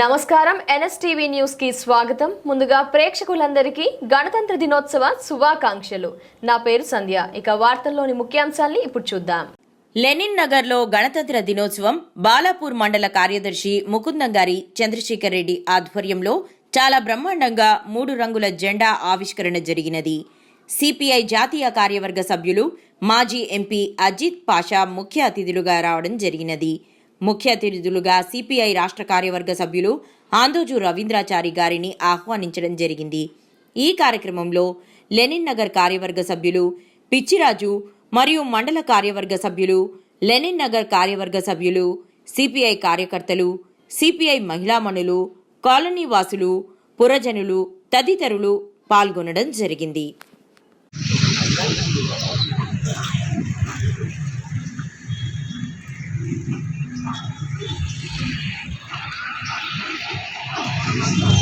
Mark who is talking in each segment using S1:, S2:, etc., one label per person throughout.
S1: నమస్కారం. ఎన్ఎస్టీవీ న్యూస్కి స్వాగతం. ముందుగా ప్రేక్షకులందరికీ గణతంత్ర దినోత్సవ శుభాకాంక్షలు. నా పేరు సంధ్య. ఇక వార్తల్లోని ముఖ్యాంశాల్ని ఇప్పుడు చూద్దాం.
S2: లెనిన్ నగర్లో గణతంత్ర దినోత్సవం బాలాపూర్ మండల కార్యదర్శి ముకుందంగారి చంద్రశేఖర్ రెడ్డి ఆధ్వర్యంలో చాలా బ్రహ్మాండంగా మూడు రంగుల జెండా ఆవిష్కరణ జరిగినది. సిపిఐ జాతీయ కార్యవర్గ సభ్యులు మాజీ ఎంపీ అజిత్ పాషా ముఖ్య అతిథులుగా రావడం జరిగినది. ముఖ్య అతిథులుగా సిపిఐ రాష్ట్ర కార్యవర్గ సభ్యులు ఆందోజు రవీంద్రాచారి గారిని ఆహ్వానించడం జరిగింది. ఈ కార్యక్రమంలో లెనిన్ నగర్ కార్యవర్గ సభ్యులు పిచ్చిరాజు మరియు మండల కార్యవర్గ సభ్యులు లెనిన్ నగర్ కార్యవర్గ సభ్యులు సిపిఐ కార్యకర్తలు సిపిఐ మహిళామణులు కాలనీ వాసులు పురజనులు తదితరులు పాల్గొనడం జరిగింది. Thank you.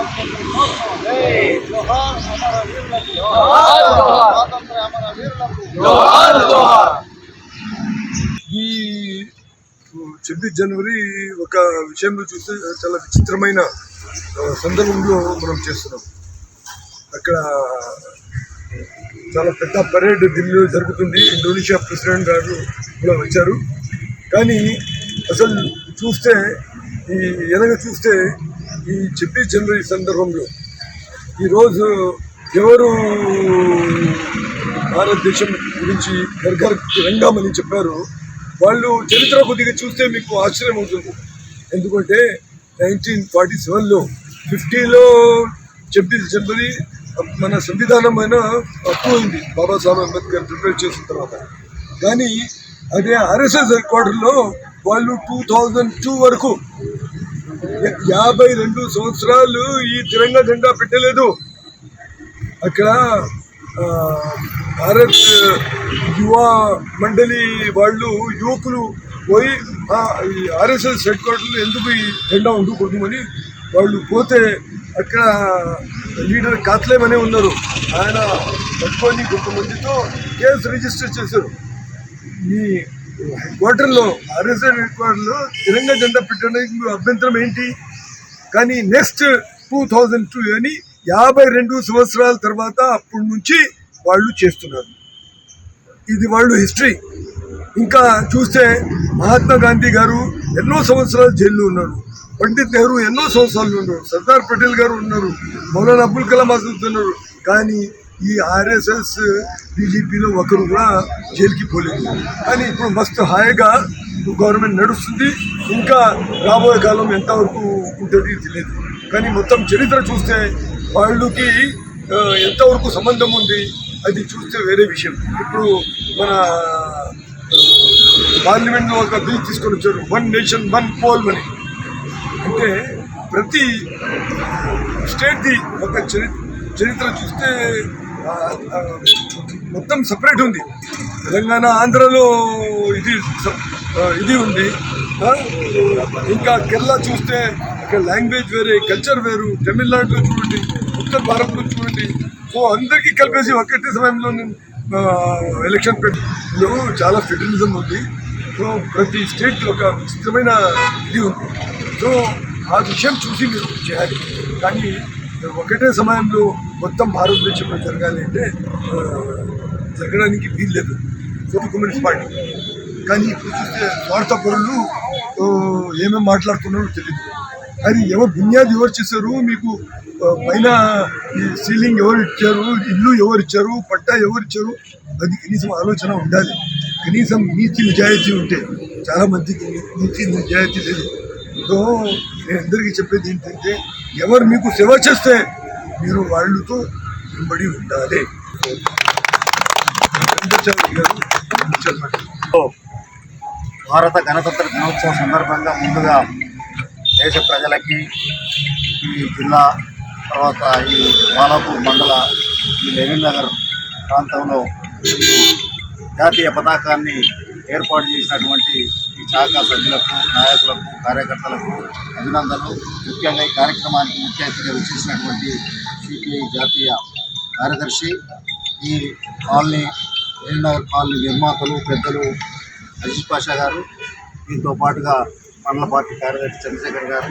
S3: ఈ ఛబ్బీస్ జనవరి ఒక విషయంలో చూస్తే చాలా విచిత్రమైన సందర్భంలో మనం చేస్తున్నాం. అక్కడ చాలా పెద్ద పరేడ్ ఢిల్లీలో జరుగుతుంది. ఇండోనేషియా ప్రెసిడెంట్ గారు కూడా వచ్చారు. కానీ అసలు చూస్తే ఈ వెనక చూస్తే ఈ ఛబ్బీస్ జనవరి సందర్భంలో ఈరోజు ఎవరు భారతదేశం గురించి గర్గర్ రంగామని చెప్పారు వాళ్ళు చరిత్ర కొద్దిగా చూస్తే మీకు ఆశ్చర్యం అవుతుంది. ఎందుకంటే నైన్టీన్ ఫార్టీ సెవెన్లో ఫిఫ్టీలో ఛబ్బీస్ జనవరి మన సంవిధానం అయినా అయింది బాబాసాహెబ్ అంబేద్కర్ ప్రిపేర్ చేసిన తర్వాత. కానీ అదే ఆర్ఎస్ఎస్ హెడ్ క్వార్టర్లో వాళ్ళు టూ థౌజండ్ టూ వరకు యాభై రెండు సంవత్సరాలు ఈ తిరంగా జెండా పెట్టలేదు. అక్కడ భారత్ యువ మండలి వాళ్ళు యువకులు పోయి ఆర్ఎస్ఎస్ హెడ్ క్వార్టర్లో ఎందుకు ఈ జెండా ఉండకూడదని వాళ్ళు పోతే అక్కడ లీడర్ కాత్లేమనే ఉన్నారు. ఆయన పట్టుకొని కొంతమందితో కేసు రిజిస్టర్ చేశారు. మీ క్వార్టర్లో ఆర్ఎస్ఎస్ హెడ్ క్వార్టర్లో జెండా పెట్టడానికి అభ్యంతరం ఏంటి? కానీ నెక్స్ట్ టూ థౌజండ్ టూ అని యాభై రెండు సంవత్సరాల తర్వాత అప్పటి నుంచి వాళ్ళు చేస్తున్నారు. ఇది వాళ్ళు హిస్టరీ. ఇంకా చూస్తే మహాత్మా గాంధీ గారు ఎన్నో సంవత్సరాలు జైల్లో ఉన్నారు. పండిత్ నెహ్రూ ఎన్నో సంవత్సరాలు ఉన్నారు. సర్దార్ పటేల్ గారు ఉన్నారు. మౌలానా అబుల్ కలాం ఆజాద్ ఉన్నారు. కానీ ఈ ఆర్ఎస్ఎస్ బీజేపీలో ఒకరు కూడా జైలుకి పోలేదు. కానీ ఇప్పుడు మస్తు హాయిగా గవర్నమెంట్ నడుస్తుంది. ఇంకా రాబోయే కాలం ఎంతవరకు ఉంటుంది తెలియదు. కానీ మొత్తం చరిత్ర చూస్తే వాళ్ళకి ఎంతవరకు సంబంధం ఉంది అది చూస్తే వేరే విషయం. ఇప్పుడు మన పార్లమెంట్లో ఒక బిల్ తీసుకొని వచ్చారు. One nation one poll money. అంటే ప్రతి స్టేట్ది ఒక చరిత్ర చరిత్ర చూస్తే మొత్తం సపరేట్ ఉంది. తెలంగాణ ఆంధ్రలో ఇది ఇది ఉంది. ఇంకా కేరళ చూస్తే ఇక్కడ లాంగ్వేజ్ వేరే కల్చర్ వేరు తమిళనాడులో చూడండి ఉత్తర భారత్లో చూడండి. సో అందరికీ కలిపేసి ఒకటే సమయంలో నేను, ఎలక్షన్ పెట్టిలో చాలా ఫెడరలిజం ఉంది. సో ప్రతి స్టేట్ ఒక విచిత్రమైన ఇది ఉంది. సో ఆ విషయం చూసి మీరు చేయాలి. కానీ ఒకటే సమయంలో మొత్తం భారతదేశంలో జరగాలి అంటే జరగడానికి వీల్లేదు లేదు. Communist party. కానీ ఇప్పుడు చూస్తే స్వార్థ పరులు ఏమేమి మాట్లాడుతున్నారో తెలియదు అది ఎవరు బున్యాది ఎవరు చేశారు? మీకు పైన ఈ సీలింగ్ ఎవరు ఇచ్చారు? ఇల్లు ఎవరు ఇచ్చారు? పట్టా ఎవరు ఇచ్చారు? అది కనీసం ఆలోచన ఉండాలి. కనీసం నీతి నిజాయితీ ఉంటే. చాలా మందికి నీతి నిజాయితీ లేదు. సో నేను అందరికీ చెప్పేది ఏంటంటే ఎవరు మీకు సేవ చేస్తే మీరు వాళ్ళతో వెంబడి ఉండాలి.
S4: భారత గణతంత్ర దినోత్సవం సందర్భంగా ముందుగా దేశ ప్రజలకి ఈ జిల్లా తర్వాత ఈ బాలాపూర్ మండల ఈ లెనిన్ నగర్ ప్రాంతంలో జాతీయ పతాకాన్ని ఏర్పాటు చేసినటువంటి ఈ శాఖ సభ్యులకు నాయకులకు కార్యకర్తలకు అభినందనలు. ముఖ్యంగా ఈ కార్యక్రమానికి ముఖ్య అతిథిగా విచ్చేసినటువంటి సిపిఐ జాతీయ కార్యదర్శి ఈ కాలనీ లెనిన్ కాలనీ నిర్మాతలు పెద్దలు అజీజ్ పాషా గారు దీంతో పాటుగా మండల పార్టీ కార్యదర్శి చంద్రశేఖర్ గారు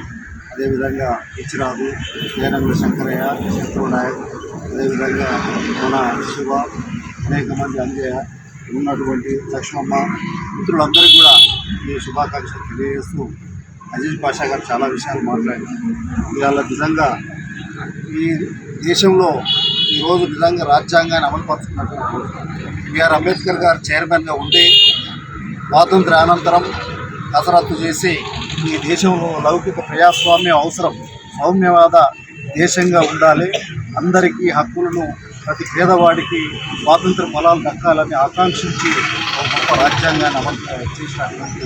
S4: అదేవిధంగా ఇచ్చిరాజు జయనంద శంకరయ్య శత్రు నాయక్ అదేవిధంగా మన శివ అనేక మంది అంజయ్య ఉన్నటువంటి లక్ష్మమ్మ మిత్రులందరికీ కూడా ఈ శుభాకాంక్షలు తెలియజేస్తూ అజీజ్ పాషా గారు చాలా విషయాలు మాట్లాడారు. ఇవాళ నిజంగా ఈ దేశంలో ఈరోజు నిజంగా రాజ్యాంగాన్ని అమలుపరుచుకున్నటువంటి బిఆర్ అంబేద్కర్ గారు చైర్మన్గా ఉండి స్వాతంత్ర అనంతరం కసరత్తు చేసి ఈ దేశంలో లౌకిక ప్రజాస్వామ్యం అవసరం సౌమ్యవాద దేశంగా ఉండాలి. అందరికీ హక్కులను ప్రతి పేదవాడికి స్వాతంత్ర ఫలాలు దక్కాలని ఆకాంక్షించి ఒక గొప్ప రాజ్యాంగాన్ని అమలు చేసినటువంటి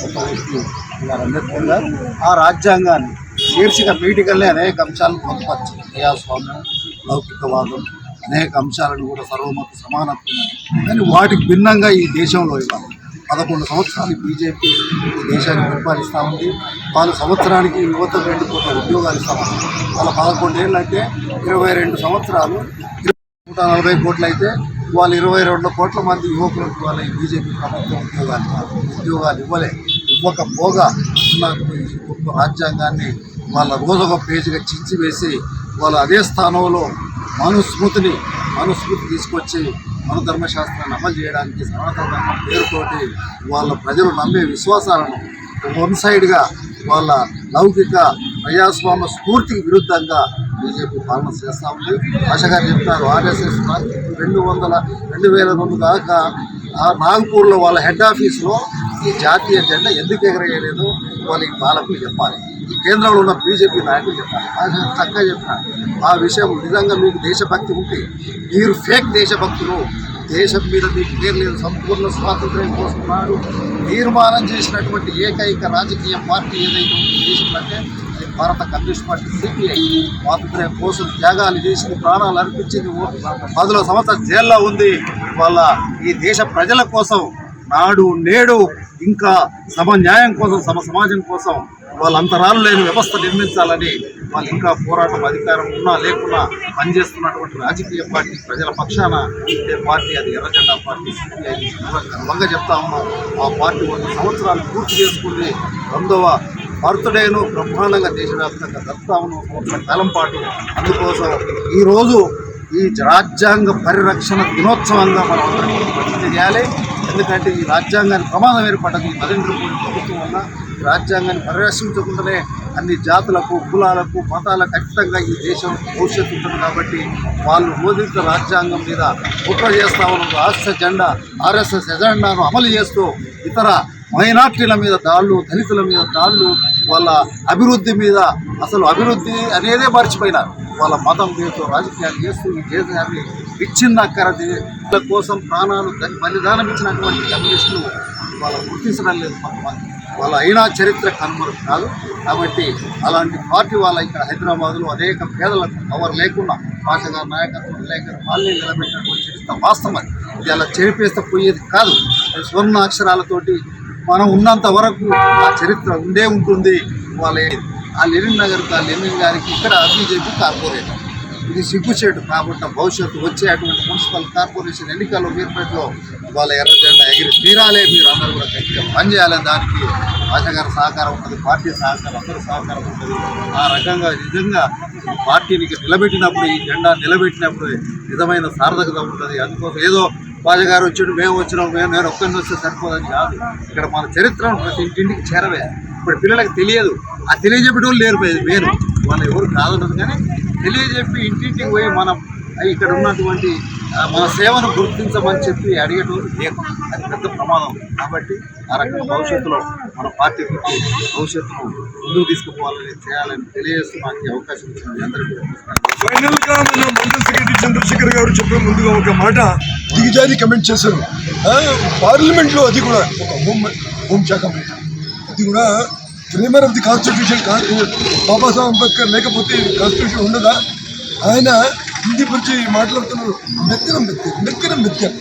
S4: గొప్ప వ్యక్తి బిఆర్ అంబేద్కర్ గారు. ఆ రాజ్యాంగాన్ని శీర్షిక మీటికల్లే అనేక అంశాలను పొందుపరిచింది. ప్రజాస్వామ్యం లౌకికవాదం అనేక అంశాలను కూడా సర్వమత సమానత్వం కానీ వాటికి భిన్నంగా ఈ దేశంలో ఇవాళ పదకొండు సంవత్సరాలు బీజేపీ ఈ దేశాన్ని పరిపాలిస్తూ ఉంది. వాళ్ళు సంవత్సరానికి యువత రెండు కోట్ల ఉద్యోగాలు ఇస్తామని వాళ్ళ పదకొండేళ్ళు అంటే ఇరవై రెండు సంవత్సరాలు నూట నలభై కోట్లు అయితే వాళ్ళు ఇరవై రెండు కోట్ల మంది యువకులకు వాళ్ళ ఈ బీజేపీ ప్రభుత్వం ఉద్యోగాలు ఉద్యోగాలు ఇవ్వలే ఇవ్వకపోగా ఉన్న రాజ్యాంగాన్ని వాళ్ళ రోజొక పేజీగా చించి వేసి వాళ్ళు అదే స్థానంలో మనుస్మృతిని మనుస్మృతి తీసుకొచ్చి మన ధర్మశాస్త్రాన్ని అమలు చేయడానికి సనాతన ధర్మం పేరుతోటి వాళ్ళ ప్రజలు నమ్మే విశ్వాసాలను వన్ సైడ్గా వాళ్ళ లౌకిక ప్రజాస్వామ్య స్ఫూర్తికి విరుద్ధంగా బీజేపీ పాలన చేస్తూ ఉంది. ఆశగా చెప్తారు ఆర్ఎస్ఎస్ రెండు వందల రెండు వేల రెండు దాకా నాగపూర్లో వాళ్ళ హెడ్ ఆఫీస్లో ఈ జాతీయ జెండా ఎందుకు ఎగరేయలేదు? వాళ్ళకి పాలకులు చెప్పాలి. కేంద్రంలో ఉన్న బీజేపీ నాయకులు చెప్పారు చక్కగా చెప్పారు. ఆ విషయం నిజంగా మీకు దేశభక్తి ఉంటే మీరు ఫేక్ దేశభక్తులు. దేశం మీద మీకు పేరు లేదు. సంపూర్ణ స్వాతంత్ర్యం కోసం నాడు తీర్మానం చేసినటువంటి ఏకైక రాజకీయ పార్టీ ఏదైతే ఉందో దేశంలో అంటే అది భారత కమ్యూనిస్ట్ పార్టీ సిపిఐ. స్వాతంత్ర్యం కోసం త్యాగాలు చేసింది ప్రాణాలు అర్పించింది. ఓ- పదుల సంవత్సరం జైల్లో ఉంది. వాళ్ళ ఈ దేశ ప్రజల కోసం నాడు నేడు ఇంకా సమ న్యాయం కోసం సమ సమాజం కోసం వాళ్ళంతరాలు లేని వ్యవస్థ నిర్మించాలని వాళ్ళు ఇంకా పోరాటం అధికారం ఉన్నా లేకున్నా పనిచేస్తున్నటువంటి రాజకీయ పార్టీ ప్రజల పక్షాన ఉండే పార్టీ అది ఎర్రజెండా పార్టీ సిపిఐ గర్వంగా చెప్తా ఉన్నాం. ఆ పార్టీ వంద సంవత్సరాలు పూర్తి చేసుకుంది. వందవ బర్త్డేను బ్రహ్మాండంగా దేశవ్యాప్తంగా జరుపుతా ఉన్నాం. సంవత్సరం కాలం పాటు. అందుకోసం ఈరోజు ఈ రాజ్యాంగ పరిరక్షణ దినోత్సవంగా మనం అందరం చేయాలి. ఎందుకంటే ఈ రాజ్యాంగాన్ని ప్రమాదం ఏర్పడ్డది. ఈ నరేంద్ర మోడీ ప్రభుత్వం వల్ల రాజ్యాంగాన్ని పరిరక్షించకుండానే అన్ని జాతులకు కులాలకు మతాలకు ఖచ్చితంగా ఈ దేశం భవిష్యత్తు ఉంటుంది కాబట్టి వాళ్ళు మోదిత రాజ్యాంగం మీద కుట్ర చేస్తా ఉన్న రాష్ట్ర జెండా ఆర్ఎస్ఎస్ ఎజెండాను అమలు చేస్తూ ఇతర మైనార్టీల మీద దాళ్ళు దళితుల మీద దాళ్ళు వాళ్ళ అభివృద్ధి మీద అసలు అభివృద్ధి అనేదే మర్చిపోయినారు. వాళ్ళ మతం పేరుతో రాజకీయాలు చేస్తూ ఈ దేశాన్ని విచ్ఛిన్నకర దేశాల కోసం ప్రాణాలు బలిదానం ఇచ్చినటువంటి కమ్యూనిస్టులు వాళ్ళ గుర్తించడం లేదు. వాళ్ళ అయినా చరిత్ర కనుమరు కాదు. కాబట్టి అలాంటి పార్టీ వాళ్ళ ఇక్కడ హైదరాబాద్లో అనేక పేదలకు పవర్ లేకుండా భాష నాయకత్వం లేక వాళ్ళే నిలబెట్టినటువంటి చరిత్ర వాస్తవం అది. ఇది అలా చెరిపేస్తే పోయేది కాదు. స్వర్ణ అక్షరాలతోటి మనం ఉన్నంత వరకు ఆ చరిత్ర ఉండే ఉంటుంది. వాళ్ళ ఆ లెనిన్ నగర్ ఆ లెనిన్ గారికి ఇక్కడ బీజేపీ కార్పొరేటర్. ఇది సిగ్గుచేటు కాబట్టి భవిష్యత్తు వచ్చే అటువంటి మున్సిపల్ కార్పొరేషన్ ఎన్నికల్లో మీరుపేటలో వాళ్ళ ఎర్ర జెండా ఎగిరి తీరాలే మీరు అందరూ కూడా గట్టిగా పనిచేయాలని దానికి. ఆశగారి సహకారం ఉంటుంది పార్టీ సహకారం అందరూ సహకారం ఉంటుంది. ఆ రకంగా నిజంగా ఈ పార్టీని నిలబెట్టినప్పుడు ఈ జెండా నిలబెట్టినప్పుడు నిజమైన సార్థకత ఉంటుంది. అందుకోసం ఏదో బాజగారు వచ్చాడు మేము వచ్చినాం మేము నేను ఒక్కరిని వస్తే సరిపోదని కాదు. ఇక్కడ మన చరిత్ర ప్రతి ఇంటింటికి చేరవే. ఇప్పుడు పిల్లలకు తెలియదు. ఆ తెలియజెప్పేటోళ్ళు లేరు వేరు వాళ్ళు ఎవరు కాదన్నది కానీ తెలియజెప్పి ఇంటింటికి పోయి మనం ఇక్కడ ఉన్నటువంటి మన సేవను గుర్తించమని చెప్పి అడిగేటోళ్ళు లేదు అది పెద్ద ప్రమాదం. కాబట్టి ఆ రకంగా భవిష్యత్తులో మన పార్టీ భవిష్యత్తును ముందుకు తీసుకుపోవాలని చేయాలని తెలియజేస్తూ నాకు అవకాశం ఇచ్చిన అందరికీ కూడా
S3: ఫైనల్గా మన మండల సెక్రటరీ చంద్రశేఖర్ గారు చెప్పే ముందుగా ఒక మాట దిగజారి కమెంట్ చేశారు. పార్లమెంట్లో అది కూడా ఒక హోమ్ హోంశాఖ మంత్రి అది కూడా framer of the constitution Babasaheb Ambedkar లేకపోతే కాన్స్టిట్యూషన్ ఉండదా? ఆయన హిందీ గురించి మాట్లాడుతున్నారు. మెత్తన మెత్తం మెత్తన మెత్తం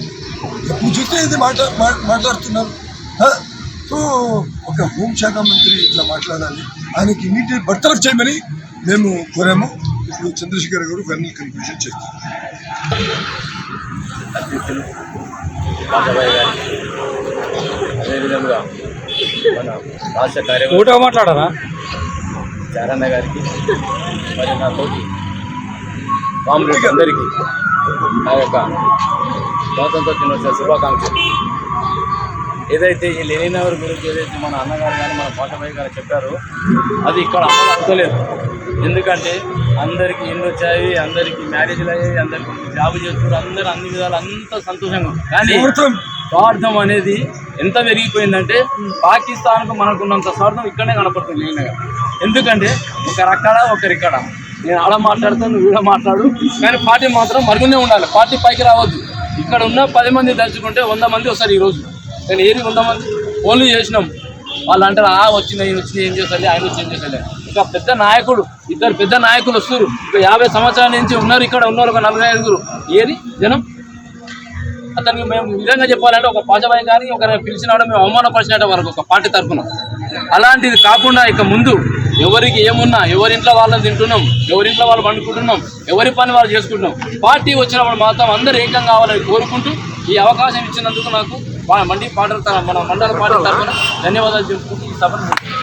S3: ఎప్పుడు చూస్తే ఇది మాట్లా మాట్లాడుతున్నారు. సో ఒక హోంశాఖ మంత్రి ఇట్లా మాట్లాడాలి. ఆయనకి నీటి బర్తరఫ్ చేయమని మేము కోరాము. ఇప్పుడు చంద్రశేఖర్ గారు ఫైనల్ కన్క్లూషన్ చేస్తారు.
S5: అధ్యక్షులు అదేవిధంగా మన రాష్ట్ర
S6: ఊటగా మాట్లాడరా?
S5: చారన్న గారికి మరి నా తోటి కామ్రేడ్స్ అందరికీ నా యొక్క స్వాతంత్ర దినోత్సవ శుభాకాంక్షలు. ఏదైతే ఈ లెనినవర్ గురించి ఏదైతే మన అన్నగారు కానీ మన పాటబాయి గారు చెప్పారో అది ఇక్కడ అమలు అవుతలేదు ఎందుకంటే అందరికీ ఇల్లు వచ్చాయి అందరికీ మ్యారేజ్లు అయ్యాయి అందరికీ జాబ్ చేస్తున్నారు అందరూ అన్ని విధాలు అంత సంతోషంగా. కానీ
S3: స్వార్థం.
S5: అనేది ఎంత పెరిగిపోయిందంటే పాకిస్తాన్కు మనకున్నంత స్వార్థం ఇక్కడనే కనపడుతుంది మెయిన్గా. ఎందుకంటే ఒకరక్కడ అక్కడ నేను ఆడ మాట్లాడతాను నువ్వు ఈడ మాట్లాడు. కానీ పార్టీ మాత్రం మరుగునే ఉండాలి. పార్టీ పైకి రావద్దు. ఇక్కడ ఉన్న పది మంది తలుచుకుంటే వంద మంది వస్తారు ఈరోజు. నేను ఏరి వంద మంది? ఫోన్లు చేసినాం. వాళ్ళు అంటారు ఆ వచ్చింది ఈయన వచ్చింది ఏం చేసాలి ఆయన వచ్చి ఏం చేసాలి ఇంకా పెద్ద నాయకుడు ఇద్దరు పెద్ద నాయకులు వస్తున్నారు. ఇంకా యాభై సంవత్సరాల నుంచి ఉన్నారు ఇక్కడ ఉన్నారు ఒక నలభై ఐదుగురు. ఏది? జనం? అతనికి మేము నిజంగా చెప్పాలంటే ఒక పాజబాయి కానీ ఒక పిలిచినాడు మేము అవమానపరిచినట్టు వరకు ఒక పార్టీ తరఫున. అలాంటిది కాకుండా ఇక ముందు ఎవరికి ఏమున్నా ఎవరింట్లో వాళ్ళని తింటున్నాం ఎవరింట్లో వాళ్ళు పండుకుంటున్నాం ఎవరి పని వాళ్ళు చేసుకుంటున్నాం పార్టీ వచ్చినప్పుడు మాత్రం అందరూ ఏకం కావాలని కోరుకుంటూ ఈ అవకాశం ఇచ్చినందుకు నాకు మండి పాటల మన మండల పాటల తరఫున ధన్యవాదాలు చెప్పుకుంటూ ఈ సభను